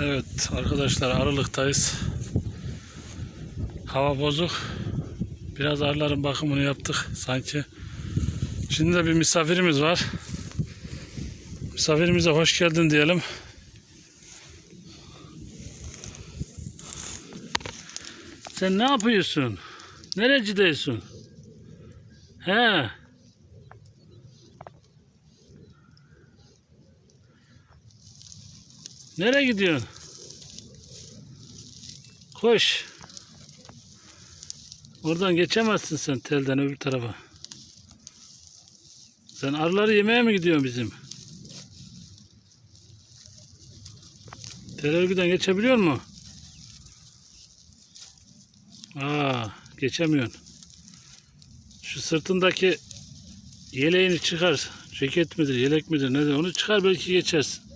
Evet arkadaşlar Aralık'tayız. Hava bozuk. Biraz arıların bakımını yaptık sanki. Şimdi de bir misafirimiz var. Misafirimize hoş geldin diyelim. Sen ne yapıyorsun? Nerecidesin? He. Nereye gidiyorsun? Koş. Oradan geçemezsin sen telden öbür tarafa. Sen arıları yemeye mi gidiyorsun bizim? Tel örgüden geçebiliyor mu? Aa, geçemiyorsun. Şu sırtındaki yeleğini çıkar. Ceket midir, yelek midir, nedir? Onu çıkar belki geçersin.